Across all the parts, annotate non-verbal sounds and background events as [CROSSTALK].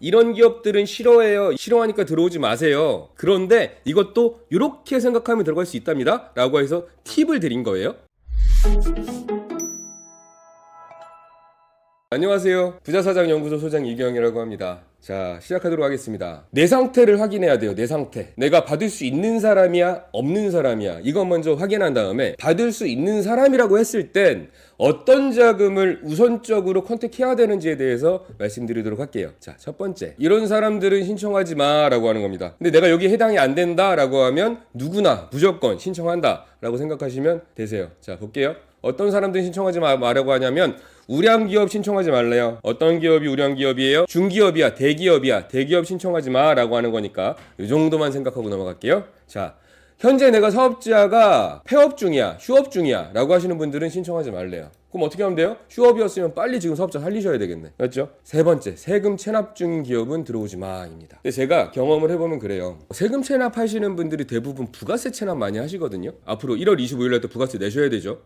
이런 기업들은 싫어해요. 싫어하니까 들어오지 마세요. 그런데 이것도 이렇게 생각하면 들어갈 수 있답니다. 라고 해서 팁을 드린 거예요. 안녕하세요. 부자사장 연구소 소장 이경이라고 합니다. 자, 시작하도록 하겠습니다. 내 상태를 확인해야 돼요. 내 상태. 내가 받을 수 있는 사람이야, 없는 사람이야. 이건 먼저 확인한 다음에 받을 수 있는 사람이라고 했을 땐 어떤 자금을 우선적으로 컨택해야 되는지에 대해서 말씀드리도록 할게요. 자, 첫 번째. 이런 사람들은 신청하지 마라고 하는 겁니다. 근데 내가 여기 해당이 안 된다라고 하면 누구나 무조건 신청한다라고 생각하시면 되세요. 자, 볼게요. 어떤 사람들은 신청하지 마, 마라고 하냐면 우량 기업 신청하지 말래요. 어떤 기업이 우량 기업이에요? 중기업이야, 대기업 이야. 대기업 신청하지 마 라고 하는 거니까 이 정도만 생각하고 넘어갈게요. 자, 현재 내가 사업자가 폐업 중이야, 휴업 중이야 라고 하시는 분들은 신청하지 말래요. 그럼 어떻게 하면 돼요? 휴업이었으면 빨리 지금 사업자 살리셔야 되겠네. 맞죠? 세 번째, 세금 체납 중인 기업은 들어오지 마입니다. 근데 제가 경험을 해보면 그래요. 세금 체납 하시는 분들이 대부분 부가세 체납 많이 하시거든요. 앞으로 1월 25일 날또 부가세 내셔야 되죠.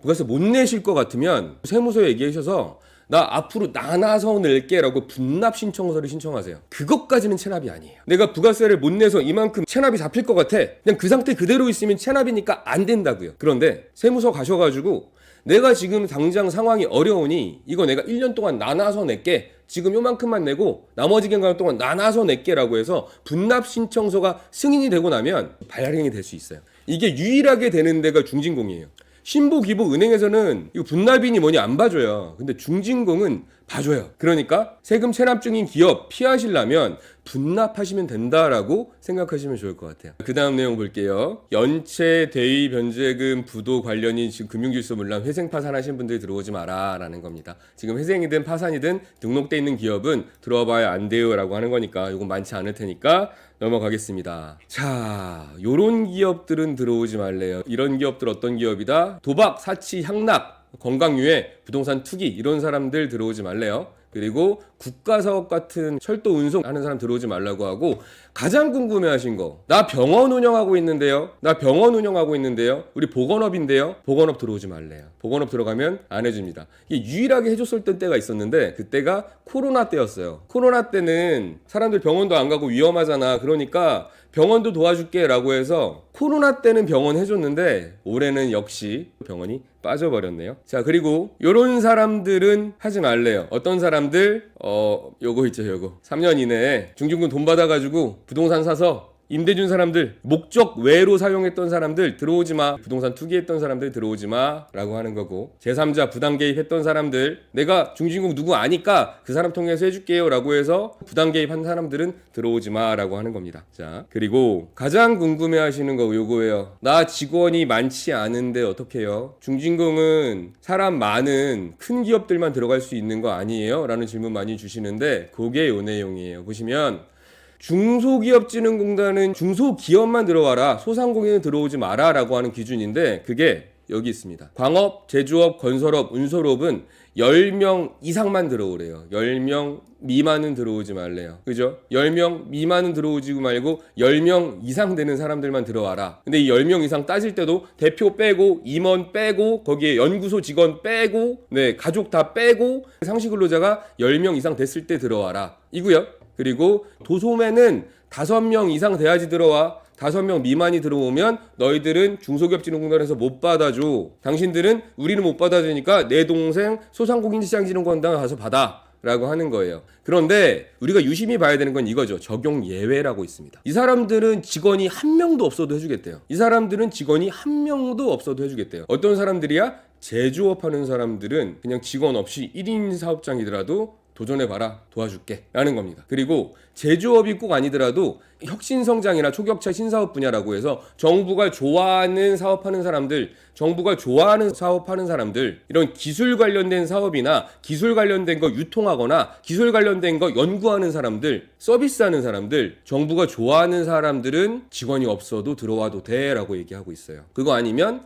부가세 못 내실 것 같으면 세무서에 얘기하셔서 나 앞으로 나눠서 낼게라고 분납 신청서를 신청하세요. 그것까지는 체납이 아니에요. 내가 부가세를 못 내서 이만큼 체납이 잡힐 것 같아. 그냥 그 상태 그대로 있으면 체납이니까 안 된다고요. 그런데 세무서 가셔가지고 내가 지금 당장 상황이 어려우니 이거 내가 1년 동안 나눠서 낼게. 지금 요만큼만 내고 나머지 기간 동안 나눠서 낼게라고 해서 분납 신청서가 승인이 되고 나면 발행이 될 수 있어요. 이게 유일하게 되는 데가 중진공이에요. 신보 기보 은행에서는 이거 분납인이 뭐니 안 봐줘요. 근데 중진공은 봐줘요. 그러니까 세금 체납 중인 기업 피하시려면 분납하시면 된다라고 생각하시면 좋을 것 같아요. 그 다음 내용 볼게요. 연체, 대위, 변제금, 부도 관련인 지금 금융질서 물람 회생 파산하신 분들이 들어오지 마라라는 겁니다. 지금 회생이든 파산이든 등록돼 있는 기업은 들어와 봐야 안 돼요라고 하는 거니까 이건 많지 않을 테니까 넘어가겠습니다. 자, 요런 기업들은 들어오지 말래요. 이런 기업들 어떤 기업이다? 도박, 사치, 향락, 건강유해, 부동산 투기 이런 사람들 들어오지 말래요. 그리고 국가 사업 같은 철도 운송 하는 사람 들어오지 말라고 하고 가장 궁금해 하신 거 나 병원 운영하고 있는데요. 나 병원 운영하고 있는데요. 우리 보건업인데요. 보건업 들어오지 말래요. 보건업 들어가면 안 해줍니다. 이게 유일하게 해줬을 때 때가 있었는데 그때가 코로나 때였어요. 코로나 때는 사람들 병원도 안 가고 위험하잖아. 그러니까 병원도 도와줄게 라고 해서 코로나 때는 병원 해줬는데 올해는 역시 병원이 빠져버렸네요. 자, 그리고 요런 사람들은 하지 말래요. 어떤 사람들, 어, 요거 있죠, 요거. 3년 이내에 중진군 돈 받아가지고 부동산 사서 임대 준 사람들, 목적 외로 사용했던 사람들 들어오지 마. 부동산 투기했던 사람들 들어오지 마. 라고 하는 거고. 제3자 부당 개입했던 사람들, 내가 중진국 누구 아니까 그 사람 통해서 해 줄게요. 라고 해서 부당 개입한 사람들은 들어오지 마. 라고 하는 겁니다. 자, 그리고 가장 궁금해 하시는 거 요거예요. 나 직원이 많지 않은데 어떡해요? 중진공은 사람 많은 큰 기업들만 들어갈 수 있는 거 아니에요? 라는 질문 많이 주시는데, 그게 요 내용이에요. 보시면, 중소기업진흥공단은 중소기업만 들어와라 소상공인은 들어오지 마라라고 하는 기준인데 그게 여기 있습니다. 광업, 제조업, 건설업, 운송업은 10명 이상만 들어오래요. 10명 미만은 들어오지 말래요. 그죠? 10명 미만은 들어오지 말고 10명 이상 되는 사람들만 들어와라. 근데 이 10명 이상 따질 때도 대표 빼고 임원 빼고 거기에 연구소 직원 빼고 네, 가족 다 빼고 상시 근로자가 10명 이상 됐을 때 들어와라. 이고요. 그리고 도소매는 5명 이상 돼야지 들어와. 다섯 명 미만이 들어오면 너희들은 중소기업진흥공단에서 못 받아줘. 당신들은 우리는 못 받아주니까 내 동생 소상공인시장진흥공단 가서 받아. 라고 하는 거예요. 그런데 우리가 유심히 봐야 되는 건 이거죠. 적용 예외라고 있습니다. 이 사람들은 직원이 한 명도 없어도 해주겠대요. 이 사람들은 직원이 한 명도 없어도 해주겠대요. 어떤 사람들이야? 제조업 하는 사람들은 그냥 직원 없이 1인 사업장이더라도 도전해봐라 도와줄게 라는 겁니다. 그리고 제조업이 꼭 아니더라도 혁신성장이나 초격차 신사업 분야라고 해서 정부가 좋아하는 사업하는 사람들 정부가 좋아하는 사업하는 사람들 이런 기술 관련된 사업이나 기술 관련된 거 유통하거나 기술 관련된 거 연구하는 사람들 서비스하는 사람들 정부가 좋아하는 사람들은 직원이 없어도 들어와도 돼 라고 얘기하고 있어요. 그거 아니면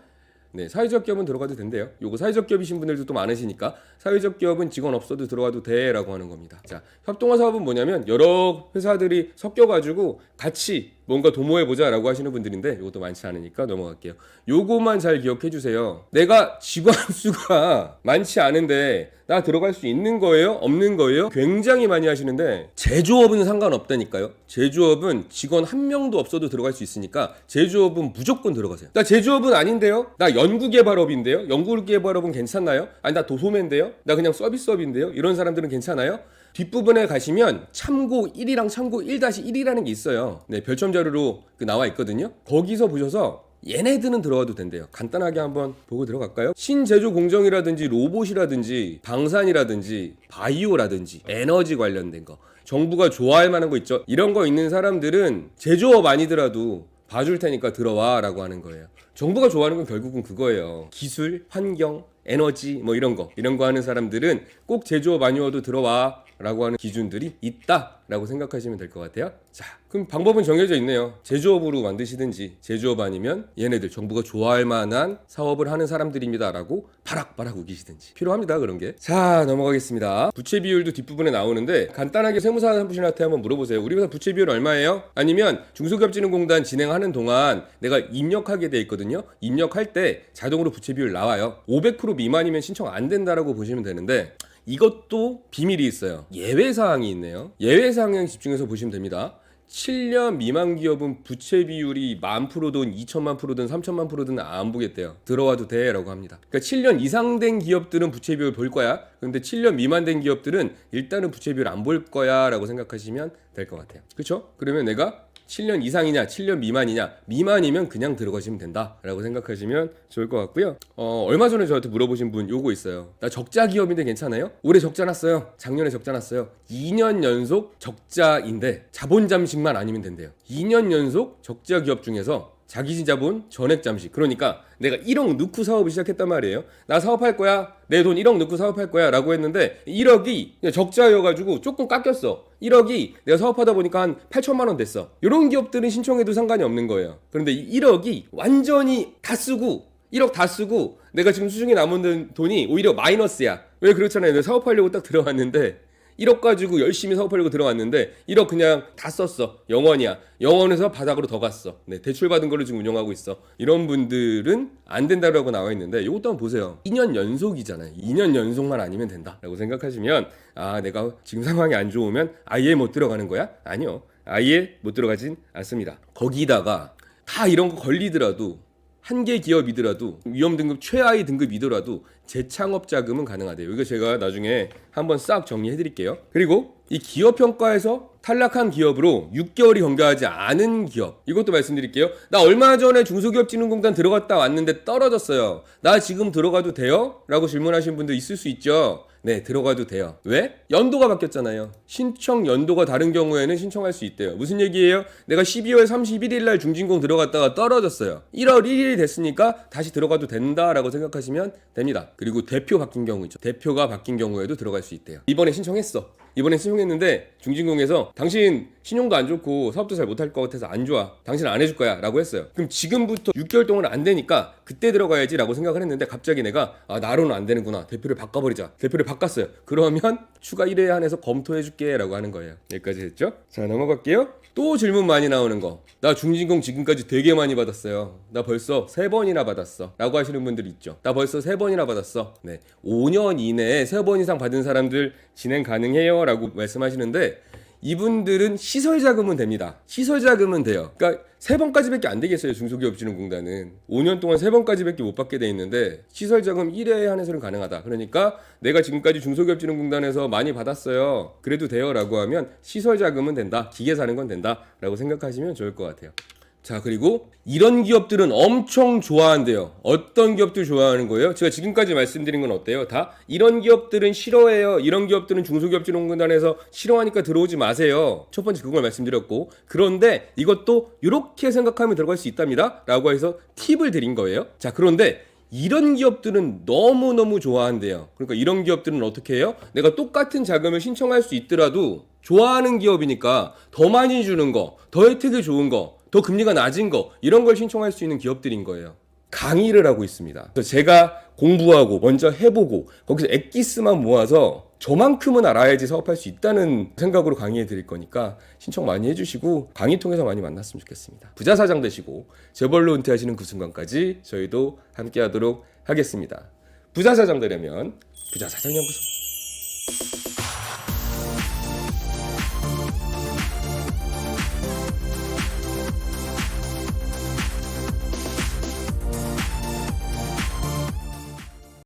네, 사회적 기업은 들어가도 된대요. 요거 사회적 기업이신 분들도 또 많으시니까 사회적 기업은 직원 없어도 들어가도 돼라고 하는 겁니다. 자, 협동화 사업은 뭐냐면 여러 회사들이 섞여 가지고 같이 뭔가 도모해 보자라고 하시는 분들인데 이것도 많지 않으니까 넘어갈게요. 요거만 잘 기억해 주세요. 내가 직원 [LAUGHS] 수가 많지 않은데 나 들어갈 수 있는 거예요? 없는 거예요? 굉장히 많이 하시는데 제조업은 상관없다니까요. 제조업은 직원 한 명도 없어도 들어갈 수 있으니까 제조업은 무조건 들어가세요. 나 제조업은 아닌데요? 나 연구개발업인데요? 연구개발업은 괜찮나요? 아니 나 도소매인데요? 나 그냥 서비스업인데요? 이런 사람들은 괜찮아요? 뒷부분에 가시면 참고 1이랑 참고 1-1이라는 게 있어요. 네, 별점 자료로 그 나와 있거든요. 거기서 보셔서 얘네들은 들어가도 된대요. 간단하게 한번 보고 들어갈까요? 신제조 공정이라든지 로봇이라든지 방산이라든지 바이오라든지 에너지 관련된 거 정부가 좋아할 만한 거 있죠. 이런 거 있는 사람들은 제조업 아니더라도 봐줄 테니까 들어와 라고 하는 거예요. 정부가 좋아하는 건 결국은 그거예요. 기술, 환경, 에너지 뭐 이런 거 이런 거 하는 사람들은 꼭 제조업 아니어도 들어와 라고 하는 기준들이 있다 라고 생각하시면 될 것 같아요. 자, 그럼 방법은 정해져 있네요. 제조업으로 만드시든지 제조업 아니면 얘네들 정부가 좋아할 만한 사업을 하는 사람들입니다 라고 바락바락 우기시든지 필요합니다 그런 게. 자 넘어가겠습니다. 부채 비율도 뒷부분에 나오는데 간단하게 세무사 한 분한테 한번 물어보세요. 우리 회사 부채 비율 얼마예요? 아니면 중소기업진흥공단 진행하는 동안 내가 입력하게 돼 있거든요. 입력할 때 자동으로 부채 비율 나와요. 500% 미만이면 신청 안 된다라고 보시면 되는데 이것도 비밀이 있어요. 예외 사항이 있네요. 예외 사항에 집중해서 보시면 됩니다. 7년 미만 기업은 부채 비율이 만 프로든 2천만 프로든 3천만 프로든 안 보겠대요. 들어와도 돼 라고 합니다. 그러니까 7년 이상 된 기업들은 부채 비율 볼 거야. 근데 7년 미만 된 기업들은 일단은 부채 비율 안 볼 거야 라고 생각하시면 될 것 같아요. 그렇죠? 그러면 내가 7년 이상이냐, 7년 미만이냐, 미만이면 그냥 들어가시면 된다라고 생각하시면 좋을 것 같고요. 어, 얼마 전에 저한테 물어보신 분 요거 있어요. 나 적자 기업인데 괜찮아요? 올해 적자 났어요. 작년에 적자 났어요. 2년 연속 적자인데 자본 잠식만 아니면 된대요. 2년 연속 적자 기업 중에서 자기 자본 전액 잠식. 그러니까 내가 1억 넣고 사업을 시작했단 말이에요. 나 사업할 거야. 내 돈 1억 넣고 사업할 거야. 라고 했는데 1억이 적자여가지고 조금 깎였어. 1억이 내가 사업하다 보니까 한 8천만 원 됐어. 이런 기업들은 신청해도 상관이 없는 거예요. 그런데 이 1억이 완전히 다 쓰고 1억 다 쓰고 내가 지금 수중에 남은 돈이 오히려 마이너스야. 왜 그렇잖아요. 내가 사업하려고 딱 들어갔는데 1억 가지고 열심히 사업하려고 들어갔는데 1억 그냥 다 썼어. 영원이야. 영원에서 바닥으로 더 갔어. 네, 대출 받은 걸로 지금 운영하고 있어. 이런 분들은 안 된다라고 나와 있는데 이것도 한번 보세요. 2년 연속이잖아요. 2년 연속만 아니면 된다라고 생각하시면 아, 내가 지금 상황이 안 좋으면 아예 못 들어가는 거야? 아니요. 아예 못 들어가진 않습니다. 거기다가 다 이런 거 걸리더라도 한 개 기업이더라도 위험 등급 최하위 등급이더라도 재창업 자금은 가능하대요. 이거 제가 나중에 한번 싹 정리해 드릴게요. 그리고 이 기업 평가에서 탈락한 기업으로 6개월이 경과하지 않은 기업 이것도 말씀드릴게요. 나 얼마 전에 중소기업진흥공단 들어갔다 왔는데 떨어졌어요. 나 지금 들어가도 돼요? 라고 질문하신 분들 있을 수 있죠. 네, 들어가도 돼요. 왜? 연도가 바뀌었잖아요. 신청 연도가 다른 경우에는 신청할 수 있대요. 무슨 얘기예요? 내가 12월 31일 날 중진공 들어갔다가 떨어졌어요. 1월 1일이 됐으니까 다시 들어가도 된다라고 생각하시면 됩니다. 그리고 대표 바뀐 경우 있죠. 대표가 바뀐 경우에도 들어갈 수 있대요. 이번에 신청했어. 이번에 신청했는데 중진공에서 당신 신용도 안 좋고 사업도 잘 못할 것 같아서 안 좋아. 당신 안 해줄 거야. 라고 했어요. 그럼 지금부터 6개월 동안 안 되니까 그때 들어가야지 라고 생각을 했는데 갑자기 내가 아, 나로는 안 되는구나. 대표를 바꿔버리자. 대표를 바꿨어요. 그러면 [LAUGHS] 추가 1회 한해서 검토해 줄게. 라고 하는 거예요. 여기까지 했죠? 자, 넘어갈게요. 또 질문 많이 나오는 거. 나 중진공 지금까지 되게 많이 받았어요. 나 벌써 세 번이나 받았어. 라고 하시는 분들 있죠. 나 벌써 세 번이나 받았어. 네. 5년 이내에 세번 이상 받은 사람들 진행 가능해요. 라고 말씀하시는데 이분들은 시설 자금은 됩니다. 시설 자금은 돼요. 그러니까 세 번까지밖에 안 되겠어요. 중소기업진흥공단은 5년 동안 세 번까지밖에 못 받게 돼 있는데 시설 자금 1회에 한해서는 가능하다. 그러니까 내가 지금까지 중소기업진흥공단에서 많이 받았어요. 그래도 돼요라고 하면 시설 자금은 된다. 기계 사는 건 된다라고 생각하시면 좋을 것 같아요. 자, 그리고 이런 기업들은 엄청 좋아한대요. 어떤 기업들 좋아하는 거예요? 제가 지금까지 말씀드린 건 어때요? 다 이런 기업들은 싫어해요. 이런 기업들은 중소기업진흥공단에서 싫어하니까 들어오지 마세요. 첫 번째 그걸 말씀드렸고. 그런데 이것도 이렇게 생각하면 들어갈 수 있답니다. 라고 해서 팁을 드린 거예요. 자, 그런데 이런 기업들은 너무너무 좋아한대요. 그러니까 이런 기업들은 어떻게 해요? 내가 똑같은 자금을 신청할 수 있더라도 좋아하는 기업이니까 더 많이 주는 거, 더 혜택이 좋은 거, 더 금리가 낮은 거 이런 걸 신청할 수 있는 기업들인 거예요. 강의를 하고 있습니다. 그래서 제가 공부하고 먼저 해보고 거기서 엑기스만 모아서 저만큼은 알아야지 사업할 수 있다는 생각으로 강의해 드릴 거니까 신청 많이 해주시고 강의 통해서 많이 만났으면 좋겠습니다. 부자 사장 되시고 재벌로 은퇴하시는 그 순간까지 저희도 함께 하도록 하겠습니다. 부자 사장 되려면 부자 사장 연구소